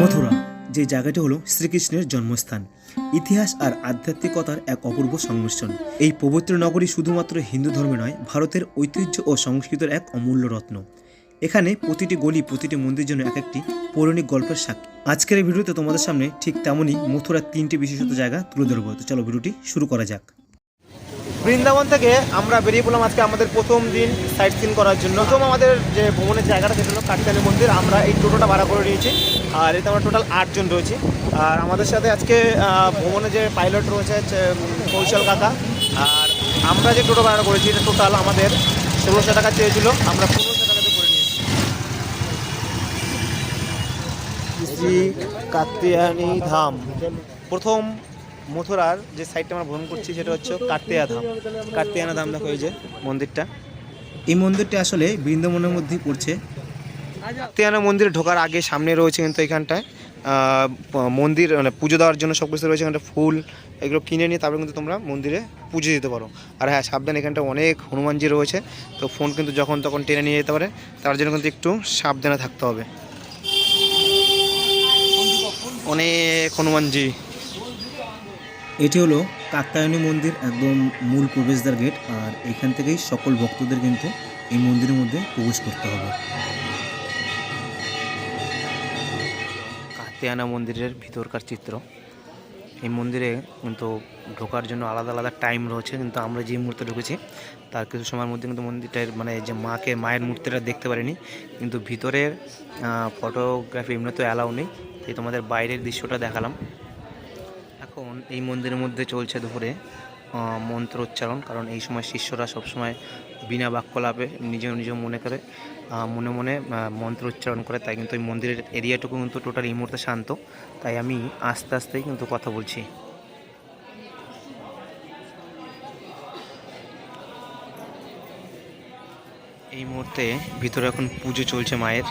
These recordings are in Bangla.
মথুরা, যে জায়গাটি হলো শ্রীকৃষ্ণের জন্মস্থান। ইতিহাস আর আধ্যাত্মিকতার এক অপূর্ব সংমিশ্রণ। এই পবিত্র নগরী শুধুমাত্র হিন্দু ধর্মে নয়, ভারতের ঐতিহ্য ও সংস্কৃতির এক অমূল্য রত্ন। এখানে প্রতিটি গলি, প্রতিটি মন্দির জন্য এক একটি পৌরাণিক গল্পের সাক্ষী। আজকের এই ভিডিওতে তোমাদের সামনে ঠিক তেমনই মথুরার তিনটি বিশেষত জায়গা তুলে ধরবো। তো চলো ভিডিওটি শুরু করা যাক। বৃন্দাবন থেকে আমরা বেরিয়ে পড়লাম আজকে আমাদের প্রথম দিন সাইট সিন করার জন্য। প্রথম আমাদের যে ভ্রমণের জায়গাটা সেটা হলো কাটতালি মন্দির। আমরা এই টোটোটা ভাড়া করে নিয়েছি। আর এতে আমরা টোটাল আটজন রয়েছি। আর আমাদের সাথে আজকে আহ, ভ্রমণে যে পাইলট রয়েছে কৌশল কাকা। আর আমরা যে টোটো ভাড়া করেছি এটা টোটাল আমাদের ষোলোশো টাকা চেয়েছিল। আমরা পনেরোশো টাকাতে করে নিয়েছি। শ্রী ধাম। প্রথম মথুরার যে সাইডটা আমরা ভ্রমণ করছি সেটা হচ্ছে কার্তিয়া ধাম। কার্তিয়ানা ধাম দেখো এই যে মন্দিরটা। এই মন্দিরটা আসলে বৃন্দাবনের মধ্যেই পড়ছে। কার্তিয়ানা মন্দিরে ঢোকার আগে সামনে রয়েছে কিন্তু এখানটায় মন্দির মানে পুজো দেওয়ার জন্য সব কিছু রয়েছে, এখানটা ফুল এগুলো কিনে নিয়ে তারপরে কিন্তু তোমরা মন্দিরে পুজো দিতে পারো। আর হ্যাঁ সাবধান এখানটা অনেক হনুমানজি রয়েছে, তো ফোন কিন্তু যখন তখন টেনে নিয়ে যেতে পারে, তার জন্য কিন্তু একটু সাবধানে থাকতে হবে। অনেক হনুমানজি। এটি হলো কাত্যায়নী মন্দির একদম মূল প্রবেশদ্বার গেট, আর এখান থেকেই সকল ভক্তদের কিন্তু এই মন্দিরের মধ্যে প্রবেশ করতে হবে। কাতিয়ানা মন্দিরের ভিতরকার চিত্র। এই মন্দিরে কিন্তু ঢোকার জন্য আলাদা আলাদা টাইম রয়েছে, কিন্তু আমরা যে মুহূর্তে ঢুকেছি, তার কিছু সময়ের মধ্যে কিন্তু মন্দিরটার মানে যে মাকে, মায়ের মূর্তিটা দেখতে পারিনি। কিন্তু ভিতরের ফটোগ্রাফি এমনি তো অ্যালাউ নেই, তাই তোমাদের বাইরের দৃশ্যটা দেখালাম। এখন এই মন্দিরের মধ্যে চলছে দুপুরে আহ, মন্ত্র উচ্চারণ কারণ এই সময় শিষ্যরা সবসময় বিনা বাক্যলাপে নিজে নিজে মনে করে মনে মনে মন্ত্র উচ্চারণ করে। তাই কিন্তু এই মন্দিরের এরিয়াটুকু কিন্তু টোটাল এই মুহূর্তে শান্ত। তাই আমি আস্তে আস্তেই কিন্তু কথা বলছি। এই মুহূর্তে ভিতরে এখন পুজো চলছে মায়ের।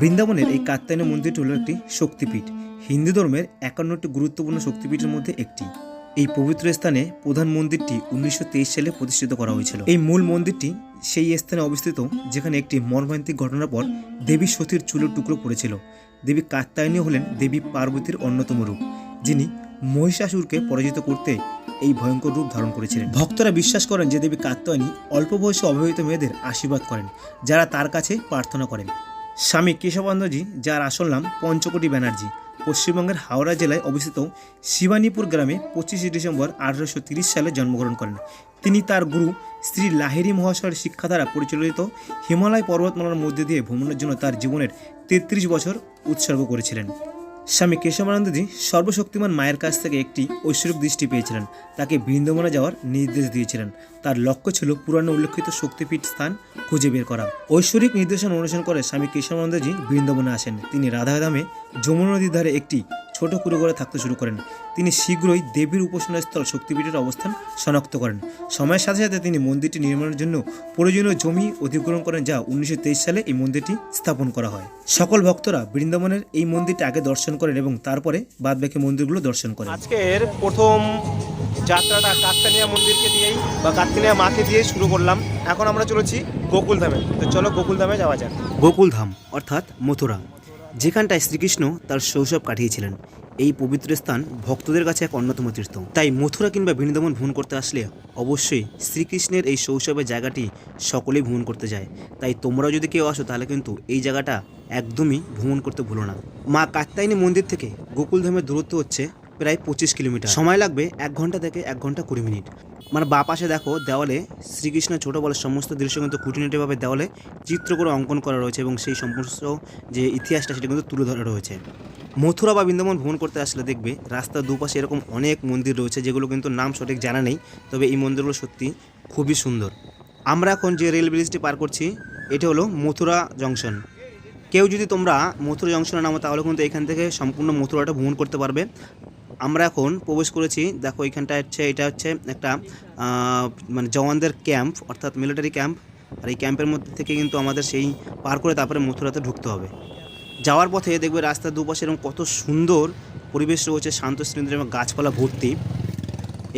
বৃন্দাবনের এই কাত্যায়নী মন্দিরটি হল একটি শক্তিপীঠ। হিন্দু ধর্মের একান্নটি গুরুত্বপূর্ণ শক্তিপীঠের মধ্যে একটি। এই পবিত্র স্থানে প্রধান মন্দিরটি উনিশশো তেইশ সালে প্রতিষ্ঠিত করা হয়েছিল। এই মূল মন্দিরটি সেই স্থানে অবস্থিত, যেখানে একটি মর্মান্তিক ঘটনার পর দেবী সতীর চুলের টুকরো পড়েছিল। দেবী কাত্যায়নী হলেন দেবী পার্বতীর অন্যতম রূপ, যিনি মহিষাসুরকে পরাজিত করতে এই ভয়ঙ্কর রূপ ধারণ করেছিলেন। ভক্তরা বিশ্বাস করেন যে দেবী কাত্যায়নী অল্প বয়সে অবিবাহিত মেয়েদের আশীর্বাদ করেন, যারা তার কাছে প্রার্থনা করেন। স্বামী কেশবানন্দজি, যার আসল নাম পঞ্চকোটি ব্যানার্জি, পশ্চিমবঙ্গের হাওড়া জেলায় অবস্থিত শিবানীপুর গ্রামে পঁচিশে ডিসেম্বর আঠারোশো সালে জন্মগ্রহণ করেন। তিনি তার গুরু শ্রী লাহিরি মহাশয়ের শিক্ষা দ্বারা পরিচালিত হিমালয় পর্বতমালার মধ্যে দিয়ে ভ্রমণের জন্য তার জীবনের তেত্রিশ বছর উৎসর্গ করেছিলেন। স্বামী কেশবানন্দজি সর্বশক্তিমান মায়ের কাছ থেকে একটি ঐশ্বরিক দৃষ্টি পেয়েছিলেন। তাকে বৃন্দাবনে যাওয়ার নির্দেশ দিয়েছিলেন। তার লক্ষ্য ছিল পুরানো উল্লেখিত শক্তিপীঠ স্থান খুঁজে বের করা। ঐশ্বরিক নির্দেশনা অনুসরণ করে স্বামী কেশবানন্দজি বৃন্দাবনে আসেন। তিনি রাধা রাধাধামে যমুনা নদীর ধারে একটি ছোট কুড়ে ঘরে থাকতে শুরু করেন। তিনি শীঘ্রই দেবীর উপাসনাস্থল শক্তিপীঠের অবস্থান শনাক্ত করেন। সময়ের সাথে সাথে তিনি মন্দিরটি নির্মাণের জন্য প্রয়োজনীয় জমি অধিগ্রহণ করেন যা উনিশশো তেইশ সালে এই মন্দিরটি স্থাপন করা হয়। সকল ভক্তরা বৃন্দাবনের এই মন্দিরটি আগে দর্শন করেন এবং তারপরে বাদবাকি মন্দিরগুলো দর্শন করেন। আজকের প্রথম যাত্রাটা কাত্তানিয়া মন্দিরকে দিয়েই বা কাত্তানিয়া মাকে দিয়েই শুরু করলাম। এখন আমরা চলেছি গোকুলধামে তো চলো গোকুলধামে যাওয়া যাক। গোকুলধাম অর্থাৎ মথুরা। যেখানটায় শ্রীকৃষ্ণ তার শৈশব কাটিয়েছিলেন। এই পবিত্র স্থান ভক্তদের কাছে এক অন্যতম তীর্থ। তাই মথুরা কিংবা বৃন্দাবন ভ্রমণ করতে আসলে অবশ্যই শ্রীকৃষ্ণের এই শৈশবের জায়গাটি সকলেই ভ্রমণ করতে যায়। তাই তোমরাও যদি কেউ আসো, তাহলে কিন্তু এই জায়গাটা একদমই ভ্রমণ করতে ভুলো না। মা কাত্যায়নী মন্দির থেকে গোকুলধামের দূরত্ব হচ্ছে প্রায় পঁচিশ কিলোমিটার। সময় লাগবে এক ঘণ্টা থেকে এক ঘণ্টা কুড়ি মিনিট। মানে বা পাশে দেখো দেওয়ালে শ্রীকৃষ্ণ ছোট বলে সমস্ত দৃশ্য কিন্তু খুঁটিনাটিভাবে দেওয়ালে চিত্র করে অঙ্কন করা রয়েছে এবং সেই সমস্ত যে ইতিহাসটা সেটা কিন্তু তুলে ধরা রয়েছে। মথুরা বা বৃন্দাবন ভ্রমণ করতে আসলে দেখবে রাস্তার দুপাশে এরকম অনেক মন্দির রয়েছে যেগুলো কিন্তু নাম সঠিক জানা নেই, তবে এই মন্দিরগুলো সত্যি খুবই সুন্দর। আমরা এখন যে রেল ব্রিজটি পার করছি, এটা হলো মথুরা জংশন। কেউ যদি তোমরা মথুরা জংশনে নামো তাহলে কিন্তু এখান থেকে সম্পূর্ণ মথুরাটা ভ্রমণ করতে পারবে। আমরা এখন প্রবেশ করেছি, দেখো এখানটা হচ্ছে, এটা হচ্ছে একটা মানে জওয়ানদের ক্যাম্প, অর্থাৎ মিলিটারি ক্যাম্প। আর এই ক্যাম্পের মধ্যে থেকে কিন্তু আমাদের সেই পার করে তারপরে মথুরাতে ঢুকতে হবে। যাওয়ার পথে দেখবে রাস্তার দুপাশে এরকম কত সুন্দর পরিবেশ রয়েছে, শান্ত শ্রেণীদের এবং গাছপালা ভর্তি।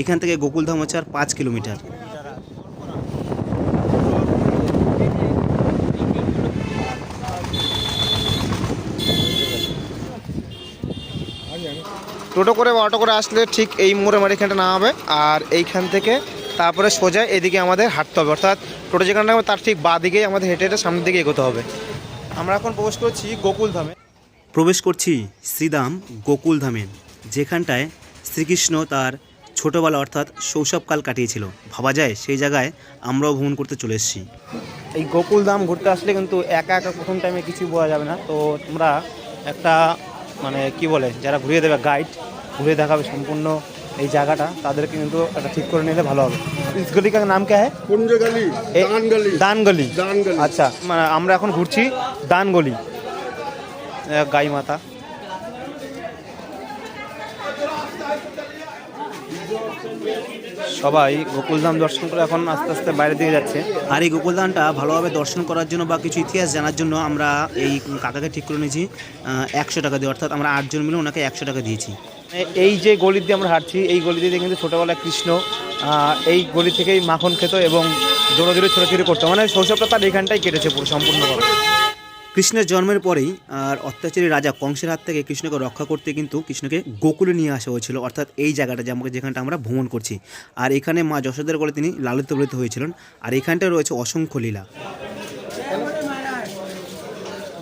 এখান থেকে গোকুলধাম হচ্ছে আর পাঁচ কিলোমিটার। Yeah. টোটো করে বা অটো করে আসলে ঠিক এই মোড়ে মারি এখানটা নামাবে। আর এইখান থেকে তারপরে সোজা এদিকে আমাদের হাঁটতে হবে। অর্থাৎ টোটো যেখানে নামবে তার ঠিক বাঁ দিকেই আমাদের হেঁটে হেঁটে সামনের দিকে এগোতে হবে। আমরা এখন প্রবেশ করছি গোকুল ধামে। প্রবেশ করছি শ্রীধাম গোকুল ধামে যেখানটায় শ্রীকৃষ্ণ তার ছোটোবেলা অর্থাৎ শৈশবকাল কাটিয়েছিল। ভাবা যায় সেই জায়গায় আমরাও ভ্রমণ করতে চলে এসেছি। এই গোকুল ধাম ঘুরতে আসলে কিন্তু একা একা প্রথম টাইমে কিছু বোঝা যাবে না। তো তোমরা একটা মানে কি বলে যারা ঘুরিয়ে দেবে গাইড ঘুরিয়ে দেখাবে সম্পূর্ণ এই জায়গাটা তাদেরকে কিন্তু একটা ঠিক করে নিলে ভালো হবে ইস গলি কা নাম কে হ্যাঁ कुंज गली ए- दान गली দান গলি दान गली আচ্ছা মানে আমরা এখন ঘুরছি দান গলি আহ, গাই মাতা সবাই গোকুলধাম দর্শন করে এখন আস্তে আস্তে বাইরের দিকে যাচ্ছে। আর এই গোকুলধামটা ভালোভাবে দর্শন করার জন্য বা কিছু ইতিহাস জানার জন্য আমরা এই কাকাকে ঠিক করে নিয়েছি একশো টাকা দিয়ে। অর্থাৎ আমরা আটজন মিলে ওনাকে একশো টাকা দিয়েছি। এই যে গলি দিয়ে আমরা হাঁটছি এই গলি দিয়ে কিন্তু ছোটোবেলায় কৃষ্ণ এই গলি থেকেই মাখন খেত এবং জোরে দৌড়াদৌড়ি ছোটাছুটি করতো। মানে শৈশবটা তার এইখানটাই কেটেছে পুরো সম্পূর্ণভাবে। কৃষ্ণের জন্মের পরেই আর অত্যাচারী রাজা কংসের হাত থেকে কৃষ্ণকে রক্ষা করতে কিন্তু কৃষ্ণকে গোকুলে নিয়ে আসা হয়েছিল অর্থাৎ এই জায়গাটা যে আমাকে যেখানটা আমরা ভ্রমণ করছি আর এখানে মা যশোদের বলে তিনি লালিত পালিত হয়েছিলেন আর এখানটা রয়েছে অসংখ্য লীলা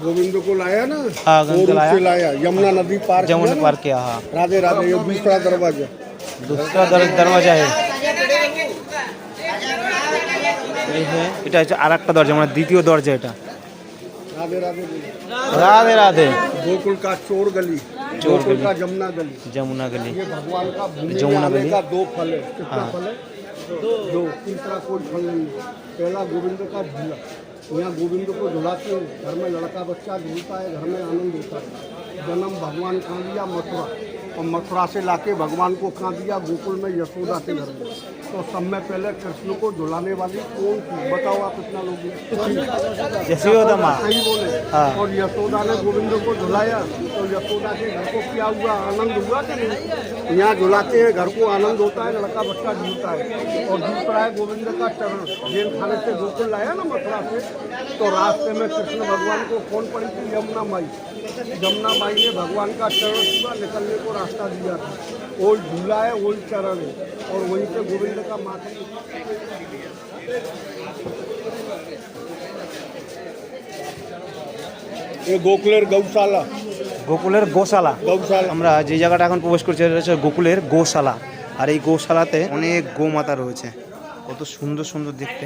गोविंद को लाया ना हाँ, वो गोविंद को रूप लाया। से लाया यमुना नदी पार যেমন किया ना। পার किया हाँ राधे राधे ये दूसरा दरवाजा दूसरा दर- दरवाजा है এই হ্যাঁ এটা হচ্ছে আর একটা দরজা মানে দ্বিতীয় দরজা এটা राधे राधे राधे राधे। गोकुल का चोर गली चोर गली। का जमुना गली। जमुना गली। ये भगवान का जमुना गली। का दो हाँ। फल है। दो। तीसरा कोई फल नहीं पहला गोविंद का झूला। यहाँ गोविंद को झुलाते हैं। घर में लड़का बच्चा झूलता है घर में आनंद होता है। जन्म भगवान का लिया मथुरा। और मथुरा से लाके भगवान को कहाँ दिया गोकुल में यशोदा के घर में। तो सब में पहले कृष्ण को झुलाने वाली कौन थी? बताओ आप इतना लोग यशोदा माँ। सही बोले। हाँ। और यशोदा ने गोविंद को झुलाया तो यशोदा के घर को क्या हुआ? आनंद हुआ कि नहीं? यहाँ झुलाते हैं घर को आनंद होता है लड़का बच्चा झूलता है। और दूसरा है गोविंद का चरण। जेल खाने से गोकुल लाया ना मथुरा से? तो रास्ते में कृष्ण भगवान को कौन पड़ी थी यमुना माई। यमुना माई ने भगवान का चरण छुआ निकलने को रास्ता दिया था वो झूला है वही चरण है और वहीं पे गोविंद का माथा ये गोकुलेर गौशाला গোকুলের গোশালা गौशाला আমরা যে জায়গাটা এখন প্রবেশ করছি এটা হচ্ছে গোকুলের গোশালা আর এই গোশালাতে অনেক গোমাতা রয়েছে কত সুন্দর সুন্দর দেখতে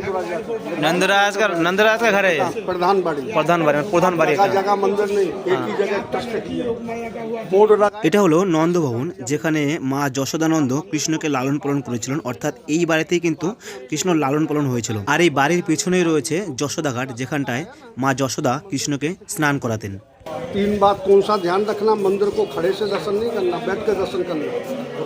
नंदराजा नंदराज का नंदराज का घर है ये? प्रधान बाड़ी প্রধান বাড়ি মানে প্রধান বাড়ি जगह একটা। जगह मंदिर नहीं एक ही जगह ट्रस्ट किया बोर्ड लगा এটা হলো নন্দভবন যেখানে মা যশোদানন্দ কৃষ্ণকে লালন পালন করেছিলেন অর্থাৎ এই বাড়িতেই কিন্তু কৃষ্ণ লালন পালন হয়েছিল আর এই বাড়ির পেছনেই রয়েছে যশোদাঘাট যেখানটায় মা যশোদা কৃষ্ণকে স্নান করাতেন तीन बात कौन सा ध्यान रखना मंदिर को खड़े से दर्शन नहीं करना बैठ के दर्शन करना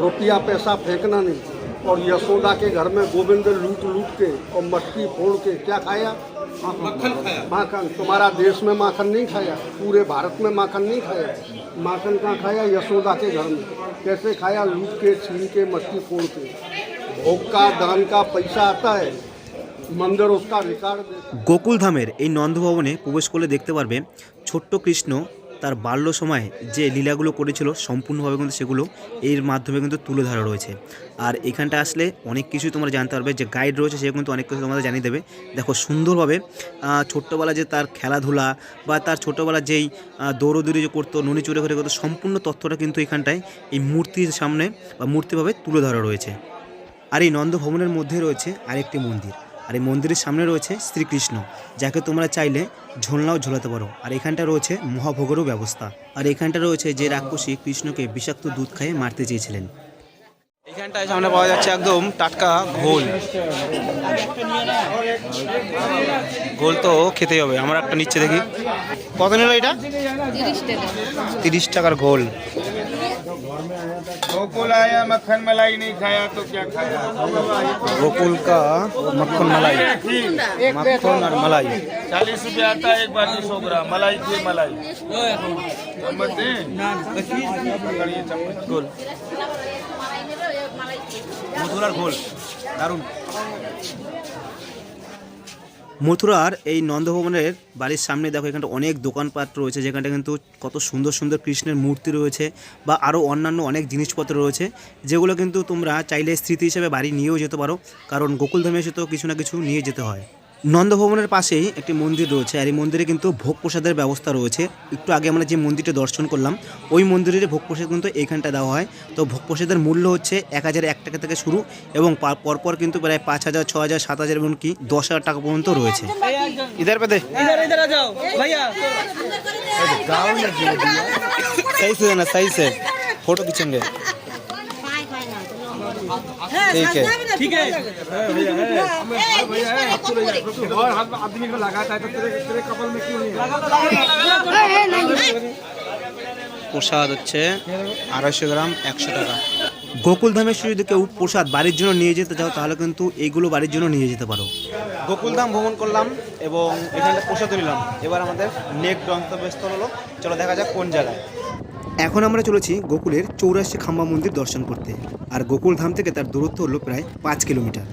रुपया पैसा फेंकना नहीं और यशोदा के घर में गोविंद लूट लूट के और मटकी फोड़ के क्या खाया माखन खाया माखन तुम्हारा देश में माखन नहीं खाया पूरे भारत में माखन नहीं खाया माखन कहाँ खाया यशोदा के घर में कैसे खाया लूट के छीन के मटकी फोड़ के भोग का दान का पैसा आता है मंदिर उसका रिकॉर्ड देता है গোকুল ধামের এই নন্দভবনে প্রবেশ করলে দেখতে পারবে ছোট্ট কৃষ্ণ তার বাল্য সময়ে যে লীলাগুলো করেছিল সম্পূর্ণভাবে কিন্তু সেগুলো এর মাধ্যমে কিন্তু তুলে ধরা রয়েছে। আর এখানটা আসলে অনেক কিছুই তোমরা জানতে পারবে যে গাইড রয়েছে সে কিন্তু অনেক কিছু তোমাদের জানিয়ে দেবে। দেখো সুন্দরভাবে ছোট্টবেলা যে তার খেলাধুলা বা তার ছোটোবেলা যেই দৌড়দৌড়ি যে করতো, নুনি চুরে ঘরে করতো, সম্পূর্ণ তথ্যটা কিন্তু এখানটায় এই মূর্তির সামনে বা মূর্তিভাবে তুলে ধরা রয়েছে। আর এই নন্দভবনের মধ্যে রয়েছে আরেকটি মন্দির। আর এই মন্দিরের সামনে রয়েছে শ্রীকৃষ্ণ যাকে তোমরা চাইলে ঝোলনাও ঝোলাতে পারো। আর এখানটা রয়েছে মহাভোগেরও ব্যবস্থা। আর এখানটা রয়েছে যে রাক্ষসী কৃষ্ণকে বিষাক্ত দুধ খাইয়ে মারতে চেয়েছিলেন। এখানটায় সামনে পাওয়া যাচ্ছে একদম টাটকা ঘোল। ঘোল তো খেতেই হবে আমার একটা নিচ্ছে দেখি। কত নিল এটা? তিরিশ তিরিশ টাকার ঘোল। गोकुल आया मक्खन मलाई नहीं खाया तो क्या खाया? गोकुल का मक्खन मलाई। मक्खन और मलाई। चालीस रुपया आता है एक बाटी सौ ग्राम। मलाई थी मलाई। चम्मच चम्मच গোল মথুরার এই নন্দভবনের বাড়ির সামনে দেখো, এখানটা অনেক দোকানপাট রয়েছে, যেখানটা কিন্তু কত সুন্দর সুন্দর কৃষ্ণের মূর্তি রয়েছে বা আরও অন্যান্য অনেক জিনিসপত্র রয়েছে, যেগুলো কিন্তু তোমরা চাইলে স্মৃতি হিসেবে বাড়ি নিয়েও যেতে পারো, কারণ গোকুলধামে এসে তো কিছু না কিছু নিয়ে যেতে হয়। নন্দভবনের পাশেই একটি মন্দির রয়েছে আর এই মন্দিরে কিন্তু ভোগ প্রসাদের ব্যবস্থা রয়েছে একটু আগে আমরা যে মন্দিরটা দর্শন করলাম ওই মন্দিরের ভোগ প্রসাদ কিন্তু এইখানটা দেওয়া হয় তো ভোগ প্রসাদের মূল্য হচ্ছে এক হাজার এক টাকা থেকে শুরু এবং পা- পরপর কিন্তু প্রায় পাঁচ হাজার ছ হাজার সাত হাজার এমনকি দশ হাজার টাকা পর্যন্ত রয়েছে ইধার পেদে इधर इधर आ जाओ भैया सही से ना सही से फोटो खींचेंगे ठीक है ठीक है और आदमी को लगाता है तो तेरे तेरे कपल में क्यों नहीं প্রসাদ হচ্ছে আড়াইশো গ্রাম একশো টাকা গোকুলধামে এসে যদি কেউ প্রসাদ বাড়ির জন্য নিয়ে যেতে চাও তাহলে কিন্তু এইগুলো বাড়ির জন্য নিয়ে যেতে পারো গোকুলধাম ভ্রমণ করলাম এবং এখানে প্রসাদ নিলাম এবার আমাদের নেক্সট গন্তব্যস্থল হলো চলো দেখা যাক কোন জায়গায় এখন আমরা চলেছি গোকুলের চৌরাশি খাম্বা মন্দির দর্শন করতে। আর গোকুল ধাম থেকে তার দূরত্ব হলো প্রায় পাঁচ কিলোমিটার।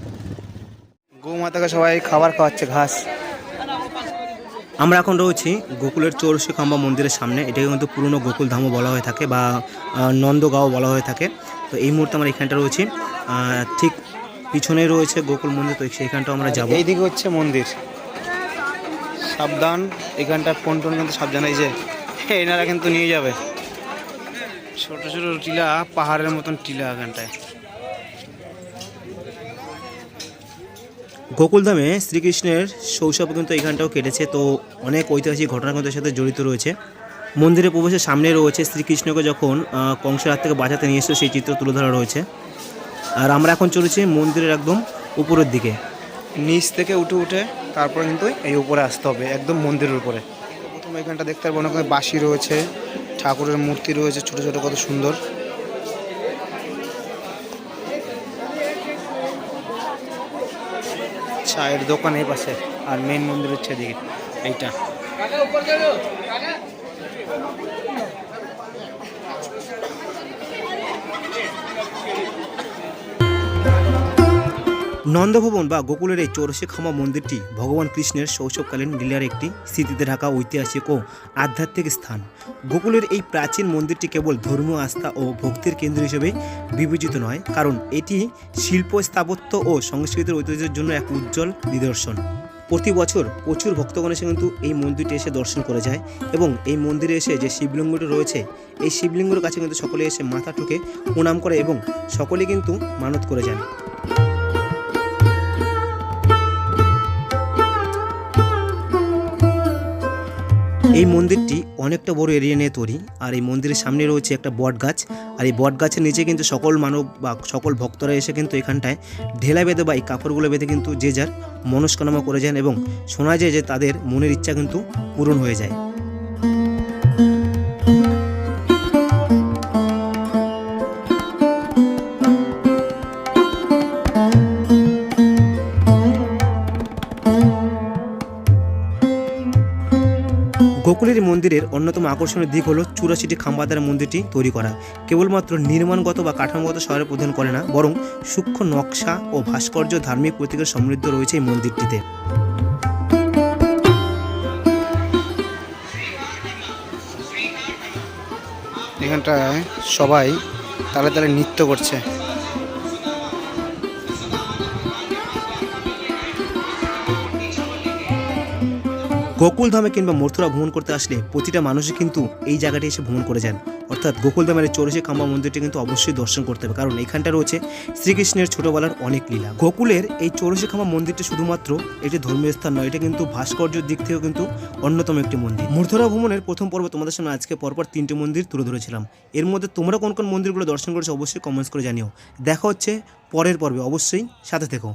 গৌমাতাকে সবাই খাবার খাওয়াচ্ছে ঘাস। আমরা এখন রয়েছি গোকুলের চৌরসী খাম্বা মন্দিরের সামনে। এটাকে কিন্তু পুরনো গোকুল ধামও বলা হয়ে থাকে বা নন্দগাঁও বলা হয়ে থাকে। তো এই মুহূর্তে আমরা এখানটা রয়েছি। ঠিক পিছনে রয়েছে গোকুল মন্দির তো সেইখানটাও আমরা যাব। এইদিকে হচ্ছে মন্দির। সাবধান এখানটা ফোন টোন কিন্তু সাবধান এই যে এনারা কিন্তু নিয়ে যাবে। ছোট ছোট টিলা পাহাড়ের মতন টিলা এখানটায়। গোকুলধামে শ্রীকৃষ্ণের শৈশব কিন্তু এখানটাও কেটেছে তো অনেক ঐতিহাসিক ঘটনা কিন্তু সাথে জড়িত রয়েছে। মন্দিরে প্রবেশের সামনে রয়েছে শ্রীকৃষ্ণকে যখন কংসের হাত থেকে বাঁচাতে নিয়ে এসেছিল সেই চিত্র তুলে ধরা রয়েছে। আর আমরা এখন চলেছি মন্দিরের একদম উপরের দিকে। নিচ থেকে উঠে উঠে তারপরে কিন্তু এই উপরে আসতে হবে একদম মন্দিরের উপরে। প্রথমে এখানটা দেখতে পারব অনেক বাঁশি রয়েছে ঠাকুরের মূর্তি রয়েছে, ছোট ছোট কত সুন্দর। চায়ের দোকান এই পাশে, আর মেন মন্দির হচ্ছে এদিকে এইটা। নন্দভবন বা গোকুলের এই চৌরসি খামা মন্দিরটি ভগবান কৃষ্ণের শৈশবকালীন লীলার একটি স্মৃতিতে ঢাকা ঐতিহাসিক ও আধ্যাত্মিক স্থান। গোকুলের এই প্রাচীন মন্দিরটি কেবল ধর্মীয় আস্থা ও ভক্তির কেন্দ্র হিসেবে বিবেচিত নয়, কারণ এটি শিল্প, স্থাপত্য ও সংস্কৃতির ঐতিহ্যের জন্য এক উজ্জ্বল নিদর্শন। প্রতি বছর প্রচুর ভক্তগণ এসে কিন্তু এই মন্দিরটি এসে দর্শন করে যায় এবং এই মন্দিরে এসে যে শিবলিঙ্গটি রয়েছে, এই শিবলিঙ্গের কাছে কিন্তু সকলে এসে মাথা ঠুকে প্রণাম করে এবং সকলে কিন্তু মানত করে যান। এই মন্দিরটি অনেকটা বড় এরিয়া নিয়ে তৈরি। আর এই মন্দিরের সামনে রয়েছে একটা বট গাছ। আর এই বট গাছের নিচে কিন্তু সকল মানব বা সকল ভক্তরা এসে কিন্তু এখানটায় ঢেলা বেঁধে বা এই কাপড়গুলো বেঁধে কিন্তু যে যার মনস্কামনা করে যান এবং শোনা যায় যে তাদের মনের ইচ্ছা কিন্তু পূরণ হয়ে যায়। গোকুলের মন্দিরের অন্যতম আকর্ষণীয় দিক হলো চুরাশিটি খাম্বাদার মন্দিরটি তৈরি করা। কেবলমাত্র নির্মাণগত বা কাঠামোগত শহরে প্রদান করে না, বরং সূক্ষ্ম নকশা ও ভাস্কর্য, ধার্মিক প্রতীকের সমৃদ্ধ রয়েছে এই মন্দিরটিতে। এখানটায় সবাই তালে তালে নৃত্য করছে। গোকুলধামে কিংবা মথুরা ভ্রমণ করতে আসলে প্রতিটা মানুষই কিন্তু এই জায়গাটি এসে ভ্রমণ করে যান। অর্থাৎ গোকুলধামের চৌরসি কাম্বা মন্দিরটি কিন্তু অবশ্যই দর্শন করতে হবে, কারণ এখানটা রয়েছে শ্রীকৃষ্ণের ছোটবেলার অনেক লীলা। গোকুলের এই চৌরসি খাম্বা মন্দিরটি শুধুমাত্র একটি ধর্মীয় স্থান নয়, এটা কিন্তু ভাস্কর্যের দিক থেকেও কিন্তু অন্যতম একটি মন্দির। মথুরা ভ্রমণের প্রথম পর্ব তোমাদের সামনে আজকে পরপর তিনটি মন্দির তুলে ধরেছিলাম। এর মধ্যে তোমরা কোন কোন মন্দিরগুলো দর্শন করেছ অবশ্যই কমেন্টস করে জানিও। দেখা হচ্ছে পরের পর্বে, অবশ্যই সাথে থেকো।